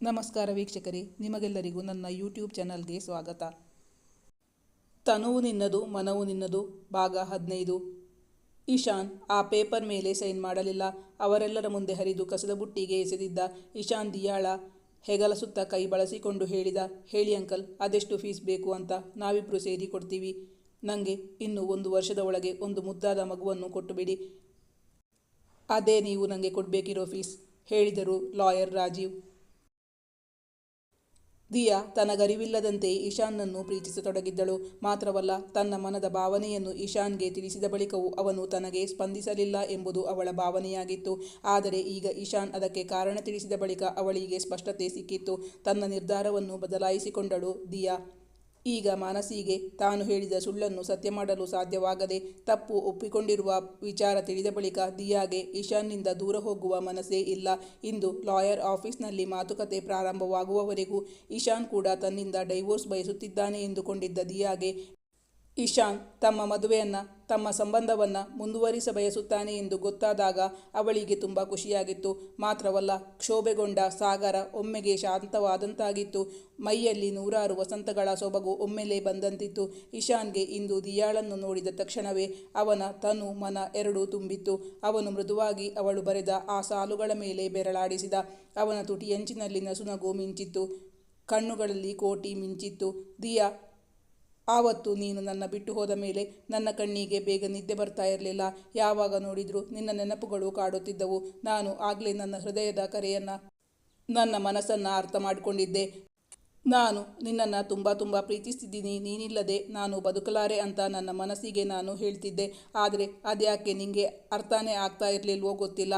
ನಮಸ್ಕಾರ ವೀಕ್ಷಕರೇ, ನಿಮಗೆಲ್ಲರಿಗೂ ನನ್ನ ಯೂಟ್ಯೂಬ್ ಚಾನಲ್ಗೆ ಸ್ವಾಗತ. ತನುವು ನಿನ್ನದು, ಮನವು ನಿನ್ನದು, ಭಾಗ ಹದಿನೈದು. ಇಶಾನ್ ಆ ಪೇಪರ್ ಮೇಲೆ ಸೈನ್ ಮಾಡಲಿಲ್ಲ. ಅವರೆಲ್ಲರ ಮುಂದೆ ಹರಿದು ಕಸದ ಬುಟ್ಟಿಗೆ ಎಸೆದಿದ್ದ ಇಶಾನ್ ದಿಯಾಳ ಹೆಗಲ ಸುತ್ತ ಕೈ ಬಳಸಿಕೊಂಡು ಹೇಳಿದ, ಹೇಳಿ ಅಂಕಲ್, ಅದೆಷ್ಟು ಫೀಸ್ ಬೇಕು ಅಂತ ನಾವಿಬ್ಬರು ಸೇರಿ ಕೊಡ್ತೀವಿ. ನನಗೆ ಇನ್ನು ಒಂದು ವರ್ಷದ ಒಳಗೆ ಒಂದು ಮುದ್ದಾದ ಮಗುವನ್ನು ಕೊಟ್ಟುಬಿಡಿ. ಅದೇ ನೀವು ನನಗೆ ಕೊಡಬೇಕಿರೋ ಫೀಸ್ ಹೇಳಿದರು ಲಾಯರ್ ರಾಜೀವ್. ದಿಯಾ ತನಗರಿವಿಲ್ಲದಂತೆ ಈಶಾನ್ನನ್ನು ಪ್ರೀತಿಸತೊಡಗಿದ್ದಳು. ಮಾತ್ರವಲ್ಲ, ತನ್ನ ಮನದ ಭಾವನೆಯನ್ನು ಈಶಾನ್ಗೆ ತಿಳಿಸಿದ ಬಳಿಕವೂ ಅವನು ತನಗೆ ಸ್ಪಂದಿಸಲಿಲ್ಲ ಎಂಬುದು ಅವಳ ಭಾವನೆಯಾಗಿತ್ತು. ಆದರೆ ಈಗ ಈಶಾನ್ ಅದಕ್ಕೆ ಕಾರಣ ತಿಳಿಸಿದ ಬಳಿಕ ಅವಳಿಗೆ ಸ್ಪಷ್ಟತೆ ಸಿಕ್ಕಿತ್ತು. ತನ್ನ ನಿರ್ಧಾರವನ್ನು ಬದಲಾಯಿಸಿಕೊಂಡಳು ದಿಯಾ. ಈಗ ಮಾನಸಿಗೆ ತಾನು ಹೇಳಿದ ಸುಳ್ಳನ್ನು ಸತ್ಯ ಮಾಡಲು ಸಾಧ್ಯವಾಗದೆ ತಪ್ಪು ಒಪ್ಪಿಕೊಂಡಿರುವ ವಿಚಾರ ತಿಳಿದ ಬಳಿಕ ದಿಯಾಗೆ ಇಶಾನ್ನಿಂದ ದೂರ ಹೋಗುವ ಮನಸ್ಸೇ ಇಲ್ಲ ಇಂದು ಲಾಯರ್ ಆಫೀಸ್ನಲ್ಲಿ ಮಾತುಕತೆ ಪ್ರಾರಂಭವಾಗುವವರೆಗೂ ಈಶಾನ್ ಕೂಡ ತನ್ನಿಂದ ಡೈವೋರ್ಸ್ ಬಯಸುತ್ತಿದ್ದಾನೆ ಎಂದುಕೊಂಡಿದ್ದ ದಿಯಾಗೆ ಇಶಾನ್ ತಮ್ಮ ಮದುವೆಯನ್ನು, ತಮ್ಮ ಸಂಬಂಧವನ್ನು ಮುಂದುವರಿಸ ಬಯಸುತ್ತಾನೆ ಎಂದು ಗೊತ್ತಾದಾಗ ಅವಳಿಗೆ ತುಂಬ ಖುಷಿಯಾಗಿತ್ತು. ಮಾತ್ರವಲ್ಲ, ಕ್ಷೋಭೆಗೊಂಡ ಸಾಗರ ಒಮ್ಮೆಗೆ ಶಾಂತವಾದಂತಾಗಿತ್ತು. ಮೈಯಲ್ಲಿ ನೂರಾರು ವಸಂತಗಳ ಸೊಬಗು ಒಮ್ಮೆಲೆ ಬಂದಂತಿತ್ತು. ಇಶಾನ್ಗೆ ಇಂದು ದಿಯಾಳನ್ನು ನೋಡಿದ ತಕ್ಷಣವೇ ಅವನ ತನು ಮನ ಎರಡೂ ತುಂಬಿತ್ತು. ಅವನು ಮೃದುವಾಗಿ ಅವಳು ಬರೆದ ಆ ಸಾಲುಗಳ ಮೇಲೆ ಬೆರಳಾಡಿಸಿದ. ಅವನ ತುಟಿಯಂಚಿನಲ್ಲಿ ನಸುನಗು ಮಿಂಚಿತ್ತು. ಕಣ್ಣುಗಳಲ್ಲಿ ಕೋಟಿ ಮಿಂಚಿತ್ತು. ದಿಯಾ ಆವತ್ತು ನೀನು ನನ್ನ ಬಿಟ್ಟು ಹೋದ ಮೇಲೆ ನನ್ನ ಕಣ್ಣಿಗೆ ಬೇಗ ನಿದ್ದೆ ಬರ್ತಾ ಇರಲಿಲ್ಲ. ಯಾವಾಗ ನೋಡಿದರೂ ನಿನ್ನ ನೆನಪುಗಳು ಕಾಡುತ್ತಿದ್ದವು. ನಾನು ಆಗಲೇ ನನ್ನ ಹೃದಯದ ಕರೆಯನ್ನು, ನನ್ನ ಮನಸ್ಸನ್ನು ಅರ್ಥ ಮಾಡಿಕೊಂಡಿದ್ದೆ. ನಾನು ನಿನ್ನನ್ನು ತುಂಬ ತುಂಬ ಪ್ರೀತಿಸ್ತಿದ್ದೀನಿ. ನೀನಿಲ್ಲದೆ ನಾನು ಬದುಕಲಾರೆ ಅಂತ ನನ್ನ ಮನಸ್ಸಿಗೆ ನಾನು ಹೇಳ್ತಿದ್ದೆ. ಆದರೆ ಅದ್ಯಾಕೆ ನಿಂಗೆ ಅರ್ಥನೇ ಆಗ್ತಾ ಇರಲಿಲ್ವೋ ಗೊತ್ತಿಲ್ಲ.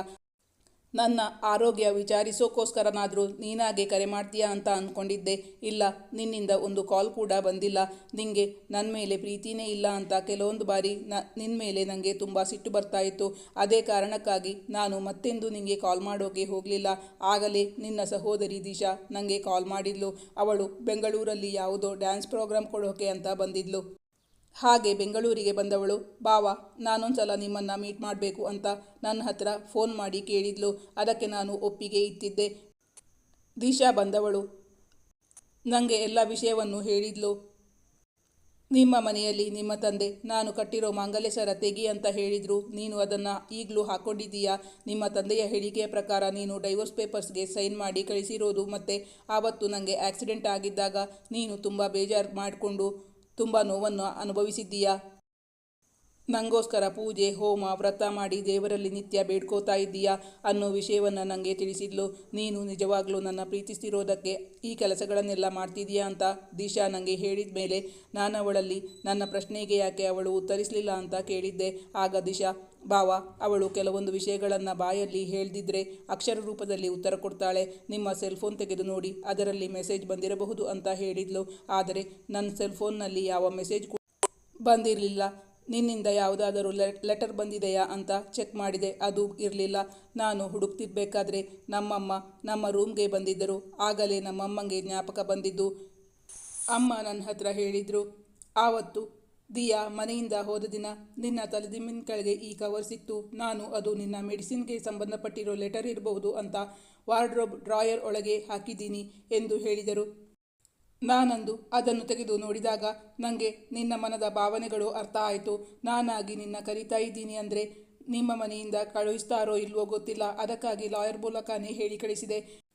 ನನ್ನ ಆರೋಗ್ಯ ವಿಚಾರಿಸೋಕ್ಕೋಸ್ಕರನಾದರೂ ನೀನಾಗೆ ಕರೆ ಮಾಡ್ತೀಯಾ ಅಂತ ಅಂದ್ಕೊಂಡಿದ್ದೆ ಇಲ್ಲ, ನಿನ್ನಿಂದ ಒಂದು ಕಾಲ್ ಕೂಡ ಬಂದಿಲ್ಲ. ನಿಂಗೆ ನನ್ನ ಮೇಲೆ ಪ್ರೀತಿನೇ ಇಲ್ಲ ಅಂತ ಕೆಲವೊಂದು ಬಾರಿ ನ ನಿನ್ನ ಮೇಲೆ ನನಗೆ ತುಂಬ ಸಿಟ್ಟು ಬರ್ತಾ ಇತ್ತು. ಅದೇ ಕಾರಣಕ್ಕಾಗಿ ನಾನು ಮತ್ತೆಂದು ನಿನಗೆ ಕಾಲ್ ಮಾಡೋಕೆ ಹೋಗಲಿಲ್ಲ. ಆಗಲೇ ನಿನ್ನ ಸಹೋದರಿ ದಿಶಾ ನನಗೆ ಕಾಲ್ ಮಾಡಿದ್ಲು. ಅವಳು ಬೆಂಗಳೂರಲ್ಲಿ ಯಾವುದೋ ಡ್ಯಾನ್ಸ್ ಪ್ರೋಗ್ರಾಮ್ ಕೊಡೋಕೆ ಅಂತ ಬಂದಿದ್ಲು. ಹಾಗೆ ಬೆಂಗಳೂರಿಗೆ ಬಂದವಳು, ಬಾವ, ನಾನೊಂದ್ಸಲ ನಿಮ್ಮನ್ನು ಮೀಟ್ ಮಾಡಬೇಕು ಅಂತ ನನ್ನ ಹತ್ರ ಫೋನ್ ಮಾಡಿ ಕೇಳಿದ್ಲು. ಅದಕ್ಕೆ ನಾನು ಒಪ್ಪಿಗೆ ಇತ್ತಿದ್ದೆ ದಿಶಾ ಬಂದವಳು. ನನಗೆ ಎಲ್ಲ ವಿಷಯವನ್ನು ಹೇಳಿದ್ಲು. ನಿಮ್ಮ ಮನೆಯಲ್ಲಿ ನಿಮ್ಮ ತಂದೆ, ನಾನು ಕಟ್ಟಿರೋ ಮಾಂಗಲ್ಯ ತೆಗಿ ಅಂತ ಹೇಳಿದ್ರು. ನೀನು ಅದನ್ನು ಈಗಲೂ ಹಾಕ್ಕೊಂಡಿದ್ದೀಯಾ ನಿಮ್ಮ ತಂದೆಯ ಹೇಳಿಕೆಯ ಪ್ರಕಾರ ನೀನು ಡೈವೋರ್ಸ್ ಪೇಪರ್ಸ್ಗೆ ಸೈನ್ ಮಾಡಿ ಕಳಿಸಿರೋದು ಮತ್ತು, ಆವತ್ತು ನನಗೆ ಆಕ್ಸಿಡೆಂಟ್ ಆಗಿದ್ದಾಗ ನೀನು ತುಂಬ ಬೇಜಾರು ಮಾಡಿಕೊಂಡು ತುಂಬ ನೋವನ್ನು ಅನುಭವಿಸಿದ್ದೀಯಾ? ನಂಗೋಸ್ಕರ ಪೂಜೆ, ಹೋಮ, ವ್ರತ ಮಾಡಿ ದೇವರಲ್ಲಿ ನಿತ್ಯ ಬೇಡ್ಕೋತಾ ಇದ್ದೀಯಾ ಅನ್ನೋ ವಿಷಯವನ್ನು ನನಗೆ ತಿಳಿಸಿದ್ಲು. ನೀನು ನಿಜವಾಗ್ಲೂ ನನ್ನ ಪ್ರೀತಿಸ್ತಿರೋದಕ್ಕೆ ಈ ಕೆಲಸಗಳನ್ನೆಲ್ಲ ಮಾಡ್ತಿದೀಯಾ ಅಂತ ದಿಶಾ ನನಗೆ ಹೇಳಿದ ಮೇಲೆ ನಾನು ಅವಳಲ್ಲಿ ನನ್ನ ಪ್ರಶ್ನೆಗೆ ಯಾಕೆ ಅವಳು ಉತ್ತರಿಸಲಿಲ್ಲ ಅಂತ ಕೇಳಿದ್ದೆ. ಆಗ ದಿಶಾ ಭಾವ ಅವಳು ಕೆಲವೊಂದು ವಿಷಯಗಳನ್ನು ಬಾಯಲ್ಲಿ ಹೇಳ್ದಿದ್ರೆ ಅಕ್ಷರ ರೂಪದಲ್ಲಿ ಉತ್ತರ ಕೊಡ್ತಾಳೆ. ನಿಮ್ಮ ಸೆಲ್ಫೋನ್ ತೆಗೆದು ನೋಡಿ, ಅದರಲ್ಲಿ ಮೆಸೇಜ್ ಬಂದಿರಬಹುದು ಅಂತ ಹೇಳಿದ್ಲು. ಆದರೆ ನನ್ನ ಸೆಲ್ ಫೋನ್ನಲ್ಲಿ ಯಾವ ಮೆಸೇಜ್ ಬಂದಿರಲಿಲ್ಲ. ನಿನ್ನಿಂದ ಯಾವುದಾದರೂ ಲೆಟರ್ ಬಂದಿದೆಯಾ ಅಂತ ಚೆಕ್ ಮಾಡಿದೆ. ಅದು ಇರಲಿಲ್ಲ. ನಾನು ಹುಡುಕ್ತಿರ್ಬೇಕಾದ್ರೆ ನಮ್ಮಮ್ಮ ನಮ್ಮ ರೂಮ್ಗೆ ಬಂದಿದ್ದರು. ಆಗಲೇ ನಮ್ಮಮ್ಮಂಗೆ ಜ್ಞಾಪಕ ಬಂದಿದ್ದು. ಅಮ್ಮ ನನ್ನ ಹತ್ರ ಹೇಳಿದರು. ಆವತ್ತು ದಿಯಾ ಮನೆಯಿಂದ ಹೋದ ದಿನ ನಿನ್ನ ತಲೆದಿಮ್ಮಿನ ಕೆಳಗೆ ಈ ಕವರ್ ಸಿಕ್ತು. ನಾನು ಅದು ನಿನ್ನ ಮೆಡಿಸಿನ್ಗೆ ಸಂಬಂಧಪಟ್ಟಿರೋ ಲೆಟರ್ ಇರಬಹುದು ಅಂತ ವಾರ್ಡ್ರೋಬ್ ಡ್ರಾಯರ್ ಒಳಗೆ ಹಾಕಿದ್ದೀನಿ ಎಂದು ಹೇಳಿದರು. ನಾನಂದು ಅದನ್ನು ತೆಗೆದು ನೋಡಿದಾಗ ನನಗೆ ನಿನ್ನ ಮನದ ಭಾವನೆಗಳು ಅರ್ಥ ಆಯಿತು. ನಾನಾಗಿ ನಿನ್ನ ಕರಿತಾ ಇದ್ದೀನಿ ಅಂದರೆ ನಿಮ್ಮ ಮನೆಯಿಂದ ಕಳುಹಿಸ್ತಾರೋ ಇಲ್ವೋ ಗೊತ್ತಿಲ್ಲ. ಅದಕ್ಕಾಗಿ ಲಾಯರ್ ಮೂಲಕನೇ ಹೇಳಿ ಕಳಿಸಿದೆ.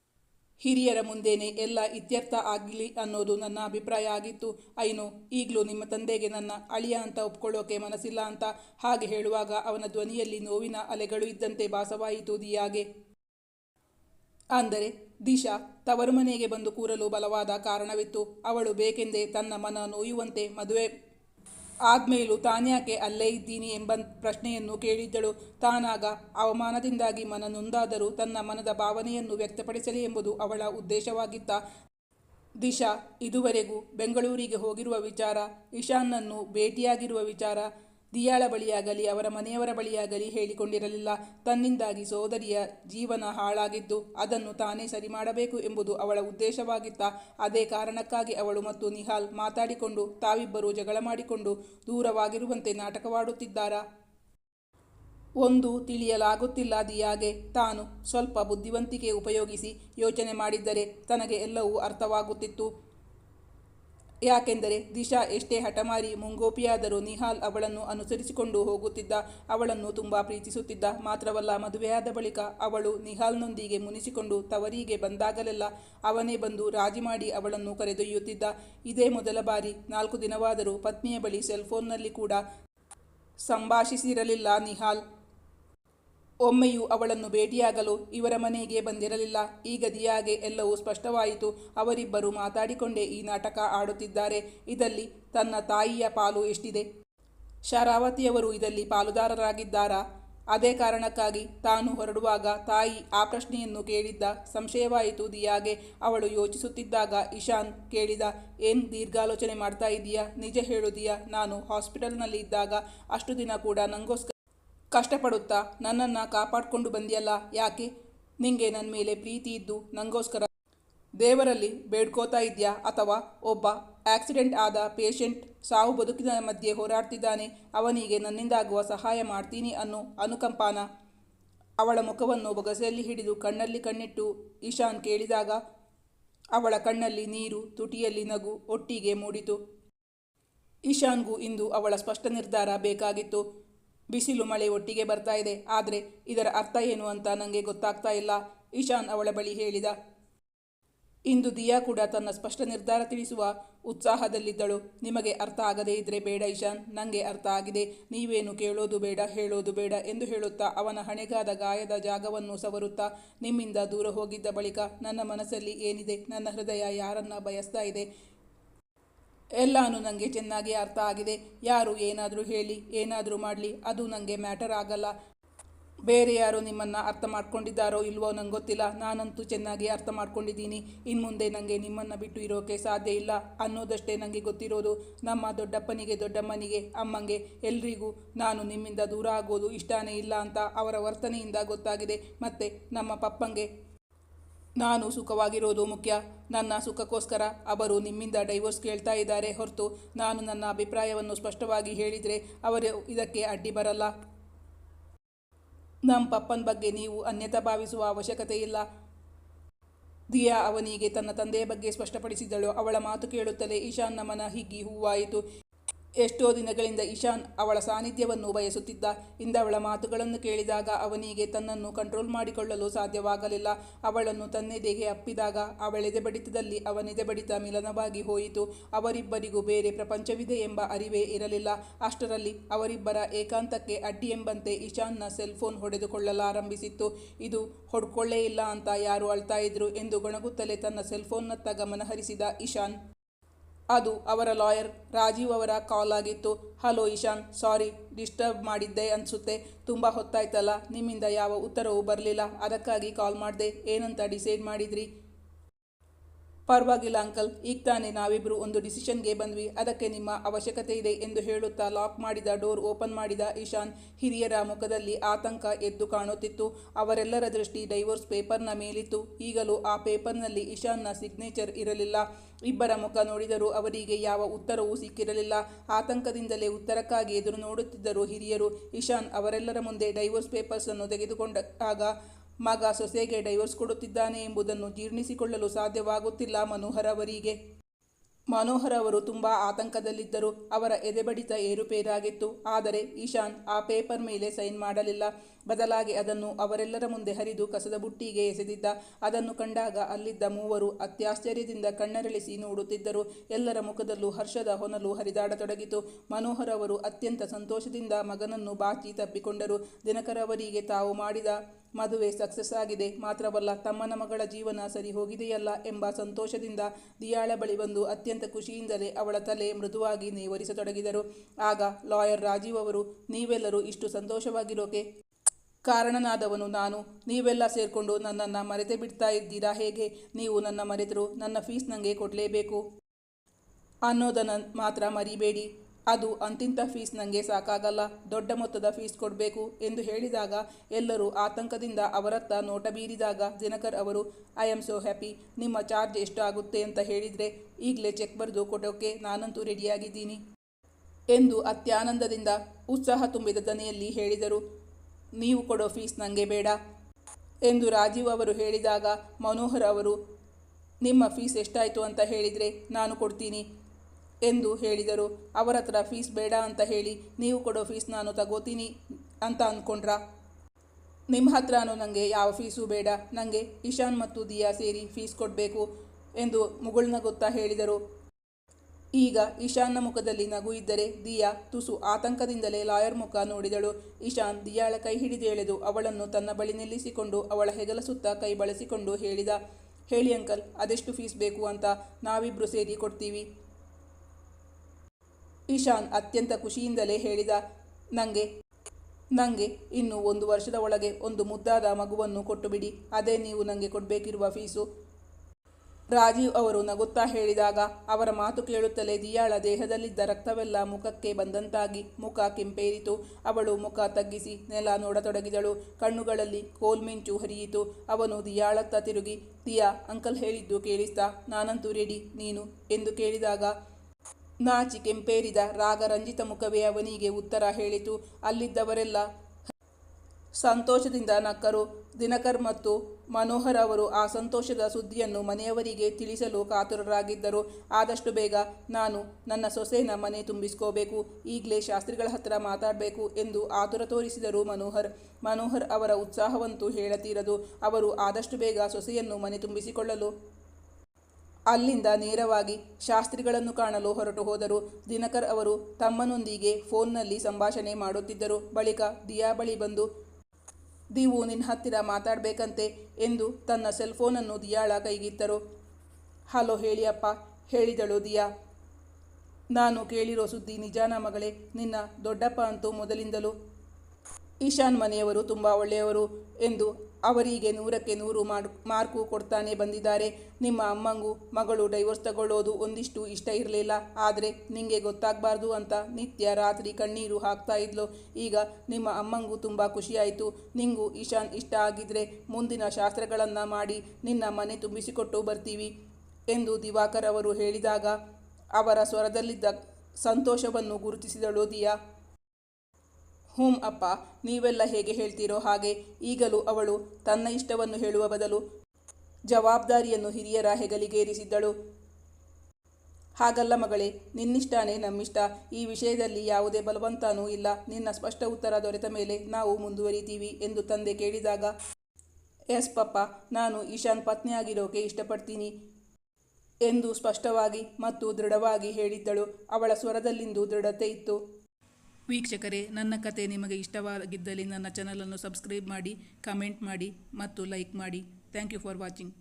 ಹಿರಿಯರ ಮುಂದೇನೆ ಎಲ್ಲ ಇತ್ಯರ್ಥ ಆಗಲಿ ಅನ್ನೋದು ನನ್ನ ಅಭಿಪ್ರಾಯ ಆಗಿತ್ತು. ಐನೋ, ಈಗಲೂ ನಿಮ್ಮ ತಂದೆಗೆ ನನ್ನ ಅಳಿಯ ಅಂತ ಒಪ್ಕೊಳ್ಳೋಕೆ ಮನಸ್ಸಿಲ್ಲ ಅಂತ ಹಾಗೆ ಹೇಳುವಾಗ ಅವನ ಧ್ವನಿಯಲ್ಲಿ ನೋವಿನ ಅಲೆಗಳು ಇದ್ದಂತೆ ಭಾಸವಾಯಿತು ದಿಯಾಗೆ. ಅಂದರೆ, ದಿಶಾ ತವರು ಮನೆಗೆ ಬಂದು ಕೂರಲು ಬಲವಾದ ಕಾರಣವಿತ್ತು. ಅವಳು ಬೇಕೆಂದೇ ತನ್ನ ಮನ ನೋಯುವಂತೆ ಮದುವೆ ಆದ್ಮೇಲೂ ತಾನ್ಯಾಕೆ ಅಲ್ಲೇ ಇದ್ದೀನಿ ಎಂಬ ಪ್ರಶ್ನೆಯನ್ನು ಕೇಳಿದ್ದಳು. ತಾನಾಗ ಅವಮಾನದಿಂದಾಗಿ ಮನ ನೊಂದಾದರೂ ತನ್ನ ಮನದ ಭಾವನೆಯನ್ನು ವ್ಯಕ್ತಪಡಿಸಲಿ ಎಂಬುದು ಅವಳ ಉದ್ದೇಶವಾಗಿತ್ತ. ದಿಶಾ, ಇದುವರೆಗೂ ಬೆಂಗಳೂರಿಗೆ ಹೋಗಿರುವ ವಿಚಾರ, ಇಶಾನ್ನನ್ನು ಭೇಟಿಯಾಗಿರುವ ವಿಚಾರ ದಿಯಾಳ ಬಳಿಯಾಗಲಿ, ಅವರ ಮನೆಯವರ ಬಳಿಯಾಗಲಿ ಹೇಳಿಕೊಂಡಿರಲಿಲ್ಲ. ತನ್ನಿಂದಾಗಿ ಸೋದರಿಯ ಜೀವನ ಹಾಳಾಗಿದ್ದು ಅದನ್ನು ತಾನೇ ಸರಿ ಮಾಡಬೇಕು ಎಂಬುದು ಅವಳ ಉದ್ದೇಶವಾಗಿತ್ತ ಅದೇ ಕಾರಣಕ್ಕಾಗಿ ಅವಳು ಮತ್ತು ನಿಹಾಲ್ ಮಾತಾಡಿಕೊಂಡು ತಾವಿಬ್ಬರು ಜಗಳ ಮಾಡಿಕೊಂಡು ದೂರವಾಗಿರುವಂತೆ ನಾಟಕವಾಡುತ್ತಿದ್ದಾರಾ? ಒಂದು ತಿಳಿಯಲಾಗುತ್ತಿಲ್ಲ ದಿಯಾಗೆ. ತಾನು ಸ್ವಲ್ಪ ಬುದ್ಧಿವಂತಿಕೆ ಉಪಯೋಗಿಸಿ ಯೋಚನೆ ಮಾಡಿದ್ದರೆ ತನಗೆ ಎಲ್ಲವೂ ಅರ್ಥವಾಗುತ್ತಿತ್ತು. ಯಾಕೆಂದರೆ ದಿಶಾ ಎಷ್ಟೇ ಹಠಮಾರಿ ಮುಂಗೋಪಿಯಾದರೂ ನಿಹಾಲ್ ಅವಳನ್ನು ಅನುಸರಿಸಿಕೊಂಡು ಹೋಗುತ್ತಿದ್ದ, ಅವಳನ್ನು ತುಂಬ ಪ್ರೀತಿಸುತ್ತಿದ್ದ ಮಾತ್ರವಲ್ಲ, ಮದುವೆಯಾದ ಬಳಿಕ ಅವಳು ನಿಹಾಲ್ನೊಂದಿಗೆ ಮುನಿಸಿಕೊಂಡು ತವರಿಗೆ ಬಂದಾಗಲೆಲ್ಲ ಅವನೇ ಬಂದು ರಾಜಿ ಮಾಡಿ ಅವಳನ್ನು ಕರೆದೊಯ್ಯುತ್ತಿದ್ದ. ಇದೇ ಮೊದಲ ಬಾರಿ ನಾಲ್ಕು ದಿನವಾದರೂ ಪತ್ನಿಯ ಬಳಿ ಸೆಲ್ಫೋನ್ನಲ್ಲಿ ಕೂಡ ಸಂಭಾಷಿಸಿರಲಿಲ್ಲ ನಿಹಾಲ್. ಒಮ್ಮೆಯೂ ಅವಳನ್ನು ಭೇಟಿಯಾಗಲು ಇವರ ಮನೆಗೆ ಬಂದಿರಲಿಲ್ಲ. ಈಗ ದಿಯಾಗೆ ಎಲ್ಲವೂ ಸ್ಪಷ್ಟವಾಯಿತು. ಅವರಿಬ್ಬರು ಮಾತಾಡಿಕೊಂಡೇ ಈ ನಾಟಕ ಆಡುತ್ತಿದ್ದಾರೆ. ಇದರಲ್ಲಿ ತನ್ನ ತಾಯಿಯ ಪಾಲು ಎಷ್ಟಿದೆ? ಶರಾವತಿಯವರು ಇದರಲ್ಲಿ ಪಾಲುದಾರರಾಗಿದ್ದಾರಾ? ಅದೇ ಕಾರಣಕ್ಕಾಗಿ ತಾನು ಹೊರಡುವಾಗ ತಾಯಿ ಆ ಪ್ರಶ್ನೆಯನ್ನು ಕೇಳಿದ್ದ. ಸಂಶಯವಾಯಿತು ದಿಯಾಗೆ. ಅವಳು ಯೋಚಿಸುತ್ತಿದ್ದಾಗ ಇಶಾನ್ ಕೇಳಿದ, ಏನ್ ದೀರ್ಘಾಲೋಚನೆ ಮಾಡ್ತಾ ಇದೀಯಾ? ನಿಜ ಹೇಳುದಿಯಾ ನಾನು ಹಾಸ್ಪಿಟಲ್ನಲ್ಲಿ ಇದ್ದಾಗ ಅಷ್ಟು ದಿನ ಕೂಡ ನಂಗೋಸ್ಕರ ಕಷ್ಟಪಡುತ್ತಾ ನನ್ನನ್ನು ಕಾಪಾಡಿಕೊಂಡು ಬಂದಿಯಲ್ಲ? ಯಾಕೆ? ನಿಂಗೆ ನನ್ನ ಮೇಲೆ ಪ್ರೀತಿ ಇದ್ದು ನಂಗೋಸ್ಕರ. ದೇವರಲ್ಲಿ ಬೇಡ್ಕೋತಾ ಇದೆಯಾ ಅಥವಾ ಒಬ್ಬ ಆಕ್ಸಿಡೆಂಟ್ ಆದ ಪೇಷಂಟ್ ಸಾವು ಬದುಕಿನ ಮಧ್ಯೆ ಹೋರಾಡ್ತಿದ್ದಾನೆ, ಅವನಿಗೆ ನನ್ನಿಂದಾಗುವ ಸಹಾಯ ಮಾಡ್ತೀನಿ ಅನ್ನೋ ಅನುಕಂಪಾನ. ಅವಳ ಮುಖವನ್ನು ಬೊಗಸೆಯಲ್ಲಿ ಹಿಡಿದು ಕಣ್ಣಲ್ಲಿ ಕಣ್ಣಿಟ್ಟು ಇಶಾನ್ ಕೇಳಿದಾಗ ಅವಳ ಕಣ್ಣಲ್ಲಿ ನೀರು ತುಟಿಯಲ್ಲಿ ನಗು ಒಟ್ಟಿಗೆ ಮೂಡಿತು. ಇಶಾನ್ಗೂ ಇಂದು ಅವಳ ಸ್ಪಷ್ಟ ನಿರ್ಧಾರ ಬೇಕಾಗಿತ್ತು. ಬಿಸಿಲು ಮಳೆ ಒಟ್ಟಿಗೆ ಬರ್ತಾ ಇದೆ. ಆದರೆ ಇದರ ಅರ್ಥ ಏನು ಅಂತ ನನಗೆ ಗೊತ್ತಾಗ್ತಾ ಇಲ್ಲ ಇಶಾನ್ ಅವಳ ಬಳಿ ಹೇಳಿದ. ಇಂದು ದಿಯಾ ಕೂಡ ತನ್ನ ಸ್ಪಷ್ಟ ನಿರ್ಧಾರ ತಿಳಿಸುವ ಉತ್ಸಾಹದಲ್ಲಿದ್ದಳು. ನಿಮಗೆ ಅರ್ಥ ಆಗದೇ ಇದ್ರೆ ಬೇಡ ಇಶಾನ್ ನನಗೆ ಅರ್ಥ ಆಗಿದೆ. ನೀವೇನು ಕೇಳೋದು ಬೇಡ, ಹೇಳೋದು ಬೇಡ ಎಂದು ಹೇಳುತ್ತಾ ಅವನ ಹಣೆಗಾದ ಗಾಯದ ಜಾಗವನ್ನು ಸವರುತ್ತಾ ನಿಮ್ಮಿಂದ ದೂರ ಹೋಗಿದ್ದ ಬಳಿಕ ನನ್ನ ಮನಸ್ಸಲ್ಲಿ ಏನಿದೆ? ನನ್ನ ಹೃದಯ ಯಾರನ್ನ ಬಯಸ್ತಾ ಇದೆ? ಎಲ್ಲಾನು ನನಗೆ ಚೆನ್ನಾಗಿ ಅರ್ಥ ಆಗಿದೆ. ಯಾರು ಏನಾದರೂ ಹೇಳಿ, ಏನಾದರೂ ಮಾಡಲಿ, ಅದು ನನಗೆ ಮ್ಯಾಟರ್ ಆಗಲ್ಲ. ಬೇರೆ ಯಾರು ನಿಮ್ಮನ್ನು ಅರ್ಥ ಮಾಡ್ಕೊಂಡಿದ್ದಾರೋ ಇಲ್ವೋ ನಂಗೆ ಗೊತ್ತಿಲ್ಲ. ನಾನಂತೂ ಚೆನ್ನಾಗಿ ಅರ್ಥ ಮಾಡ್ಕೊಂಡಿದ್ದೀನಿ. ಇನ್ನು ಮುಂದೆ ನನಗೆ ನಿಮ್ಮನ್ನು ಬಿಟ್ಟು ಇರೋಕೆ ಸಾಧ್ಯ ಇಲ್ಲ ಅನ್ನೋದಷ್ಟೇ ನನಗೆ ಗೊತ್ತಿರೋದು. ನಮ್ಮ ದೊಡ್ಡಪ್ಪನಿಗೆ, ದೊಡ್ಡಮ್ಮನಿಗೆ, ಅಮ್ಮಂಗೆ, ಎಲ್ರಿಗೂ ನಾನು ನಿಮ್ಮಿಂದ ದೂರ ಆಗೋದು ಇಷ್ಟನೇ ಇಲ್ಲ ಅಂತ ಅವರ ವರ್ತನೆಯಿಂದ ಗೊತ್ತಾಗಿದೆ. ಮತ್ತು ನಮ್ಮ ಪಪ್ಪಂಗೆ ನಾನು ಸುಖವಾಗಿರೋದು ಮುಖ್ಯ. ನನ್ನ ಸುಖಕ್ಕೋಸ್ಕರ ಅವರು ನಿಮ್ಮಿಂದ ಡೈವೋರ್ಸ್ ಕೇಳ್ತಾ ಇದ್ದಾರೆ ಹೊರತು ನಾನು ನನ್ನ ಅಭಿಪ್ರಾಯವನ್ನು ಸ್ಪಷ್ಟವಾಗಿ ಹೇಳಿದರೆ ಅವರು ಇದಕ್ಕೆ ಅಡ್ಡಿ ಬರಲ್ಲ. ನಮ್ಮ ಪಪ್ಪನ ಬಗ್ಗೆ ನೀವು ಅನ್ಯತಾ ಭಾವಿಸುವ ಅವಶ್ಯಕತೆ ಇಲ್ಲ. ದಿಯಾ ಅವನಿಗೆ ತನ್ನ ತಂದೆಯ ಬಗ್ಗೆ ಸ್ಪಷ್ಟಪಡಿಸಿದಳು ಅವಳ ಮಾತು ಕೇಳುತ್ತಲೇ ಈಶಾನ್ ನಮನ ಹಿಗ್ಗಿ ಹೂವಾಯಿತು. ಎಷ್ಟೋ ದಿನಗಳಿಂದ ಇಶಾನ್ ಅವಳ ಸಾನ್ನಿಧ್ಯವನ್ನು ಬಯಸುತ್ತಿದ್ದ ಇಂದವಳ ಮಾತುಗಳನ್ನು ಕೇಳಿದಾಗ ಅವನಿಗೆ ತನ್ನನ್ನು ಕಂಟ್ರೋಲ್ ಮಾಡಿಕೊಳ್ಳಲು ಸಾಧ್ಯವಾಗಲಿಲ್ಲ. ಅವಳನ್ನು ತನ್ನೆದೆಗೆ ಅಪ್ಪಿದಾಗ ಅವಳೆದೆ ಬಡಿತದಲ್ಲಿ ಅವನೆದೆ ಬಡಿತ ಮಿಲನವಾಗಿ ಹೋಯಿತು. ಅವರಿಬ್ಬರಿಗೂ ಬೇರೆ ಪ್ರಪಂಚವಿದೆ ಎಂಬ ಅರಿವೇ ಇರಲಿಲ್ಲ. ಅಷ್ಟರಲ್ಲಿ ಅವರಿಬ್ಬರ ಏಕಾಂತಕ್ಕೆ ಅಡ್ಡಿ ಎಂಬಂತೆ ಇಶಾನ್ನ ಸೆಲ್ ಫೋನ್ ಹೊಡೆದುಕೊಳ್ಳಲಾರಂಭಿಸಿತ್ತು. ಇದು ಹೊಡ್ಕೊಳ್ಳೇ ಇಲ್ಲ ಅಂತ ಯಾರು ಅಳ್ತಾ ಇದ್ರು ಎಂದು ಗೊಣಗುತ್ತಲೇ ತನ್ನ ಸೆಲ್ಫೋನ್ನತ್ತ ಗಮನಹರಿಸಿದ ಗಮನ ಹರಿಸಿದ ಇಶಾನ್ ಅದು ಅವರ ಲಾಯರ್. ರಾಜೀವ್ ಅವರ ಕಾಲ್ ಆಗಿತ್ತು. ಹಲೋ ಇಶಾನ್ ಸಾರಿ, ಡಿಸ್ಟರ್ಬ್ ಮಾಡಿದ್ದೆ ಅನಿಸುತ್ತೆ. ತುಂಬ ಹೊತ್ತಾಯ್ತಲ್ಲ, ನಿಮ್ಮಿಂದ ಯಾವ ಉತ್ತರವೂ ಬರಲಿಲ್ಲ. ಅದಕ್ಕಾಗಿ ಕಾಲ್ ಮಾಡಿದೆ. ಏನಂತ ಡಿಸೈಡ್ ಮಾಡಿದ್ರಿ? ಪರವಾಗಿಲ್ಲ, ಅಂಕಲ್. ಈಗ ತಾನೇ ನಾವಿಬ್ಬರು ಒಂದು ಡಿಸಿಷನ್ಗೆ ಬಂದ್ವಿ. ಅದಕ್ಕೆ ನಿಮ್ಮ ಅವಶ್ಯಕತೆ ಇದೆ ಎಂದು ಹೇಳುತ್ತಾ ಲಾಕ್ ಮಾಡಿದ ಡೋರ್ ಓಪನ್ ಮಾಡಿದ ಇಶಾನ್ ಹಿರಿಯರ ಮುಖದಲ್ಲಿ ಆತಂಕ ಎದ್ದು ಕಾಣುತ್ತಿತ್ತು. ಅವರೆಲ್ಲರ ದೃಷ್ಟಿ ಡೈವೋರ್ಸ್ ಪೇಪರ್ನ ಮೇಲಿತ್ತು. ಈಗಲೂ ಆ ಪೇಪರ್ನಲ್ಲಿ ಇಶಾನ್ನ ಸಿಗ್ನೇಚರ್ ಇರಲಿಲ್ಲ. ಇಬ್ಬರ ಮುಖ ನೋಡಿದರೂ ಅವರಿಗೆ ಯಾವ ಉತ್ತರವೂ ಸಿಕ್ಕಿರಲಿಲ್ಲ. ಆತಂಕದಿಂದಲೇ ಉತ್ತರಕ್ಕಾಗಿ ಎದುರು ನೋಡುತ್ತಿದ್ದರು ಹಿರಿಯರು. ಇಶಾನ್ ಅವರೆಲ್ಲರ ಮುಂದೆ ಡೈವೋರ್ಸ್ ಪೇಪರ್ಸ್ ಅನ್ನು ತೆಗೆದುಕೊಂಡಾಗ ಮಗ ಸೊಸೆಗೆ ಡೈವರ್ಸ್ ಕೊಡುತ್ತಿದ್ದಾನೆ ಎಂಬುದನ್ನು ಜೀರ್ಣಿಸಿಕೊಳ್ಳಲು ಸಾಧ್ಯವಾಗುತ್ತಿಲ್ಲ ಮನೋಹರ್ ಅವರಿಗೆ. ಮನೋಹರ್ ಅವರು ತುಂಬ ಆತಂಕದಲ್ಲಿದ್ದರು. ಅವರ ಎದೆಬಡಿತ ಏರುಪೇರಾಗಿತ್ತು. ಆದರೆ ಈಶಾನ್ ಆ ಪೇಪರ್ ಮೇಲೆ ಸೈನ್ ಮಾಡಲಿಲ್ಲ. ಬದಲಾಗಿ ಅದನ್ನು ಅವರೆಲ್ಲರ ಮುಂದೆ ಹರಿದು ಕಸದ ಬುಟ್ಟಿಗೆ ಎಸೆದಿದ್ದ. ಅದನ್ನು ಕಂಡಾಗ ಅಲ್ಲಿದ್ದ ಮೂವರು ಅತ್ಯಾಶ್ಚರ್ಯದಿಂದ ಕಣ್ಣರಳಿಸಿ ನೋಡುತ್ತಿದ್ದರು. ಎಲ್ಲರ ಮುಖದಲ್ಲೂ ಹರ್ಷದ ಹೊನಲು ಹರಿದಾಡತೊಡಗಿತು. ಮನೋಹರ್ ಅವರು ಅತ್ಯಂತ ಸಂತೋಷದಿಂದ ಮಗನನ್ನು ಬಾಚಿ ತಪ್ಪಿಕೊಂಡರು. ದಿನಕರವರಿಗೆ ತಾವು ಮಾಡಿದ ಮದುವೆ ಸಕ್ಸಸ್ ಆಗಿದೆ. ಮಾತ್ರವಲ್ಲ, ತಮ್ಮನ ಮಗಳ ಜೀವನ ಸರಿ ಹೋಗಿದೆಯಲ್ಲ ಎಂಬ ಸಂತೋಷದಿಂದ ದಿಯಾಳ ಬಳಿ ಬಂದು ಅತ್ಯಂತ ಖುಷಿಯಿಂದಲೇ ಅವಳ ತಲೆ ಮೃದುವಾಗಿ ನೇವರಿಸತೊಡಗಿದರು. ಆಗ ಲಾಯರ್ ರಾಜೀವ್ ಅವರು, ನೀವೆಲ್ಲರೂ ಇಷ್ಟು ಸಂತೋಷವಾಗಿರೋಕೆ ಕಾರಣನಾದವನು ನಾನು. ನೀವೆಲ್ಲ ಸೇರಿಕೊಂಡು ನನ್ನನ್ನು ಮರೆತೇ ಬಿಡ್ತಾ ಇದ್ದೀರಾ ಹೇಗೆ? ನೀವು ನನ್ನ ಮರೆತರು ನನ್ನ ಫೀಸ್ ನನಗೆ ಕೊಡಲೇಬೇಕು? ಅನ್ನೋದನ್ನು ಮಾತ್ರ ಮರಿಬೇಡಿ. ಅದು ಅಂತಿಂತ ಫೀಸ್ ನನಗೆ ಸಾಕಾಗಲ್ಲ, ದೊಡ್ಡ ಮೊತ್ತದ ಫೀಸ್ ಕೊಡಬೇಕು ಎಂದು ಹೇಳಿದಾಗ ಎಲ್ಲರೂ ಆತಂಕದಿಂದ ಅವರತ್ತ ನೋಟ ಬೀರಿದಾಗ ದಿನಕರ್ ಅವರು ಐ ಆಮ್ ಸೋ ಹ್ಯಾಪಿ ನಿಮ್ಮ ಚಾರ್ಜ್ ಎಷ್ಟು ಆಗುತ್ತೆ ಅಂತ ಹೇಳಿದರೆ ಈಗಲೇ ಚೆಕ್ ಬರೆದು ಕೊಡೋಕೆ ನಾನಂತೂ ರೆಡಿಯಾಗಿದ್ದೀನಿ ಎಂದು ಅತ್ಯಾನಂದದಿಂದ ಉತ್ಸಾಹ ತುಂಬಿದ ದನೆಯಲ್ಲಿ ಹೇಳಿದರು. ನೀವು ಕೊಡೋ ಫೀಸ್ ನನಗೆ ಬೇಡ ಎಂದು ರಾಜೀವ್ ಅವರು ಹೇಳಿದಾಗ ಮನೋಹರ್ ಅವರು, ನಿಮ್ಮ ಫೀಸ್ ಎಷ್ಟಾಯಿತು ಅಂತ ಹೇಳಿದರೆ ನಾನು ಕೊಡ್ತೀನಿ. ಎಂದು ಹೇಳಿದರು. ಅವರ ಹತ್ರ ಫೀಸ್ ಬೇಡ ಅಂತ ಹೇಳಿ, ನೀವು ಕೊಡೋ ಫೀಸ್ ನಾನು ತಗೋತೀನಿ ಅಂತ ಅಂದ್ಕೊಂಡ್ರಾ ನಿಮ್ಮ ಹತ್ರನೂ ನನಗೆ ಯಾವ ಫೀಸು ಬೇಡ. ನನಗೆ ಇಶಾನ್ ಮತ್ತು ದಿಯಾ ಸೇರಿ ಫೀಸ್ ಕೊಡಬೇಕು, ಎಂದು ಮುಗುಳ್ನಗುತ್ತಾ ಹೇಳಿದರು. ಈಗ ಇಶಾನ್ನ ಮುಖದಲ್ಲಿ ನಗು ಇದ್ದರೆ ದಿಯಾ ತುಸು ಆತಂಕದಿಂದಲೇ ಲಾಯರ್ ಮುಖ ನೋಡಿದಳು. ಇಶಾನ್ ದಿಯಾಳ ಕೈ ಹಿಡಿದು ಎಳೆದು ಅವಳನ್ನು ತನ್ನ ಬಳಿ ನಿಲ್ಲಿಸಿಕೊಂಡು ಅವಳ ಹೆಗಲ ಸುತ್ತ ಕೈ ಬಳಸಿಕೊಂಡು ಹೇಳಿದ, ಹೇಳಿ ಅಂಕಲ್, ಅದೆಷ್ಟು ಫೀಸ್ ಬೇಕು ಅಂತ ನಾವಿಬ್ಬರು ಸೇರಿ ಕೊಡ್ತೀವಿ. ಇಶಾನ್ ಅತ್ಯಂತ ಖುಷಿಯಿಂದಲೇ ಹೇಳಿದ ನನಗೆ ನನಗೆ ಇನ್ನು ಒಂದು ವರ್ಷದ ಒಳಗೆ ಒಂದು ಮುದ್ದಾದ ಮಗುವನ್ನು ಕೊಟ್ಟು ಬಿಡಿ ಅದೇ ನೀವು ನನಗೆ ಕೊಡಬೇಕಿರುವ ಫೀಸು. ರಾಜೀವ್ ಅವರು ನಗುತ್ತಾ ಹೇಳಿದಾಗ ಅವರ ಮಾತು ಕೇಳುತ್ತಲೇ ದಿಯಾಳ ದೇಹದಲ್ಲಿದ್ದ ರಕ್ತವೆಲ್ಲ ಮುಖಕ್ಕೆ ಬಂದಂತಾಗಿ ಮುಖ ಕೆಂಪೇರಿತು. ಅವಳು ಮುಖ ತಗ್ಗಿಸಿ ನೆಲ ನೋಡತೊಡಗಿದಳು. ಕಣ್ಣುಗಳಲ್ಲಿ ಕೋಲ್ಮಿಂಚು ಹರಿಯಿತು. ಅವನು ದಿಯಾಳತ್ತ ತಿರುಗಿ, ದಿಯಾ, ಅಂಕಲ್ ಹೇಳಿದ್ದು ಕೇಳಿಸ್ತಾ, ನಾನಂತೂ ರೆಡಿ, ನೀನು? ಎಂದು ಕೇಳಿದಾಗ ನಾಚಿ ಕೆಂಪೇರಿದ ರಾಗರಂಜಿತ ಮುಖವೇ ಅವನಿಗೆ ಉತ್ತರ ಹೇಳಿತು. ಅಲ್ಲಿದ್ದವರೆಲ್ಲ ಸಂತೋಷದಿಂದ ನಕ್ಕರು. ದಿನಕರ್ ಮತ್ತು ಮನೋಹರ್ ಅವರು ಆ ಸಂತೋಷದ ಸುದ್ದಿಯನ್ನು ಮನೆಯವರಿಗೆ ತಿಳಿಸಲು ಕಾತುರರಾಗಿದ್ದರು. ಆದಷ್ಟು ಬೇಗ ನಾನು ನನ್ನ ಸೊಸೆನ ಮನೆ ತುಂಬಿಸ್ಕೋಬೇಕು. ಈಗಲೇ ಶಾಸ್ತ್ರಿಗಳ ಹತ್ರ ಮಾತಾಡಬೇಕು ಎಂದು ಆತುರ ತೋರಿಸಿದರು ಮನೋಹರ್. ಮನೋಹರ್ ಅವರ ಉತ್ಸಾಹವಂತೂ ಹೇಳತೀರದು. ಅವರು ಆದಷ್ಟು ಬೇಗ ಸೊಸೆಯನ್ನು ಮನೆ ತುಂಬಿಸಿಕೊಳ್ಳಲು ಅಲ್ಲಿಂದ ನೇರವಾಗಿ ಶಾಸ್ತ್ರಿಗಳನ್ನು ಕಾಣಲು ಹೊರಟು ಹೋದರು. ದಿನಕರ್ ಅವರು ತಮ್ಮನೊಂದಿಗೆ ಫೋನ್ನಲ್ಲಿ ಸಂಭಾಷಣೆ ಮಾಡುತ್ತಿದ್ದರು. ಬಳಿಕ, ದಿಯಾ ಬಳಿ ಬಂದು ದೀವು ನಿನ್ನ ಹತ್ತಿರ ಮಾತಾಡಬೇಕಂತೆ ಎಂದು ತನ್ನ ಸೆಲ್ ಫೋನನ್ನು ದಿಯಾಳ ಕೈಗಿತ್ತರು. ಹಲೋ, ಹೇಳಿ ಅಪ್ಪ, ಹೇಳಿದಳು ದಿಯಾ. ನಾನು ಕೇಳಿರೋ ಸುದ್ದಿ ನಿಜಾನ ಮಗಳೇ, ನಿನ್ನ ದೊಡ್ಡಪ್ಪ ಅಂತೂ ಮೊದಲಿಂದಲೂ ಈಶಾನ್ ಮನೆಯವರು ತುಂಬ ಒಳ್ಳೆಯವರು ಎಂದು ಅವರಿಗೆ ನೂರಕ್ಕೆ ನೂರು ಮಾರ್ಕು ಕೊಡ್ತಾನೆ ಬಂದಿದ್ದಾರೆ. ನಿಮ್ಮ ಅಮ್ಮಂಗೂ ಮಗಳು ಡೈವೋರ್ಸ್ ತಗೊಳ್ಳೋದು ಒಂದಿಷ್ಟು ಇಷ್ಟ ಇರಲಿಲ್ಲ. ಆದರೆ ನಿಮಗೆ ಗೊತ್ತಾಗಬಾರ್ದು ಅಂತ ನಿತ್ಯ ರಾತ್ರಿ ಕಣ್ಣೀರು ಹಾಕ್ತಾ ಇದ್ಲು. ಈಗ ನಿಮ್ಮ ಅಮ್ಮಂಗೂ ತುಂಬ ಖುಷಿಯಾಯಿತು. ನಿಂಗೂ ಈಶಾನ್ ಇಷ್ಟ ಆಗಿದ್ರೆ ಮುಂದಿನ ಶಾಸ್ತ್ರಗಳನ್ನು ಮಾಡಿ ನಿನ್ನ ಮನೆ ತುಂಬಿಸಿಕೊಟ್ಟು ಬರ್ತೀವಿ ಎಂದು ದಿವಾಕರ್ ಅವರು ಹೇಳಿದಾಗ, ಅವರ ಸ್ವರದಲ್ಲಿದ್ದ ಸಂತೋಷವನ್ನು ಗುರುತಿಸಿದಳು ದಿಯಾ. ಹೂಂ ಅಪ್ಪ, ನೀವೆಲ್ಲ ಹೇಗೆ ಹೇಳ್ತೀರೋ ಹಾಗೆ ಈಗಲೂ ಅವಳು ತನ್ನ ಇಷ್ಟವನ್ನು ಹೇಳುವ ಬದಲು ಜವಾಬ್ದಾರಿಯನ್ನು ಹಿರಿಯರ ಹೆಗಲಿಗೇರಿಸಿದ್ದಳು. ಹಾಗಲ್ಲ ಮಗಳೇ ನಿನ್ನಿಷ್ಟಾನೇ ನಮ್ಮಿಷ್ಟ. ಈ ವಿಷಯದಲ್ಲಿ ಯಾವುದೇ ಬಲವಂತನೂ ಇಲ್ಲ. ನಿನ್ನ ಸ್ಪಷ್ಟ ಉತ್ತರ ದೊರೆತ ಮೇಲೆ ನಾವು ಮುಂದುವರಿತೀವಿ ಎಂದು ತಂದೆ ಕೇಳಿದಾಗ, ಎಸ್ ಪಪ್ಪ, ನಾನು ಈಶಾನ್ ಪತ್ನಿಯಾಗಿರೋಕೆ ಇಷ್ಟಪಡ್ತೀನಿ ಎಂದು ಸ್ಪಷ್ಟವಾಗಿ ಮತ್ತು ದೃಢವಾಗಿ ಹೇಳಿದ್ದಳು. ಅವಳ ಸ್ವರದಲ್ಲಿಂದು ದೃಢತೆ ಇತ್ತು. ವೀಕ್ಷಕರೇ, ನನ್ನ ಕತೆ ನಿಮಗೆ ಇಷ್ಟವಾಗಿದ್ದಲ್ಲಿ ನನ್ನ ಚಾನಲನ್ನು ಸಬ್ಸ್ಕ್ರೈಬ್ ಮಾಡಿ ಕಮೆಂಟ್ ಮಾಡಿ ಮತ್ತು ಲೈಕ್ ಮಾಡಿ. Thank you for watching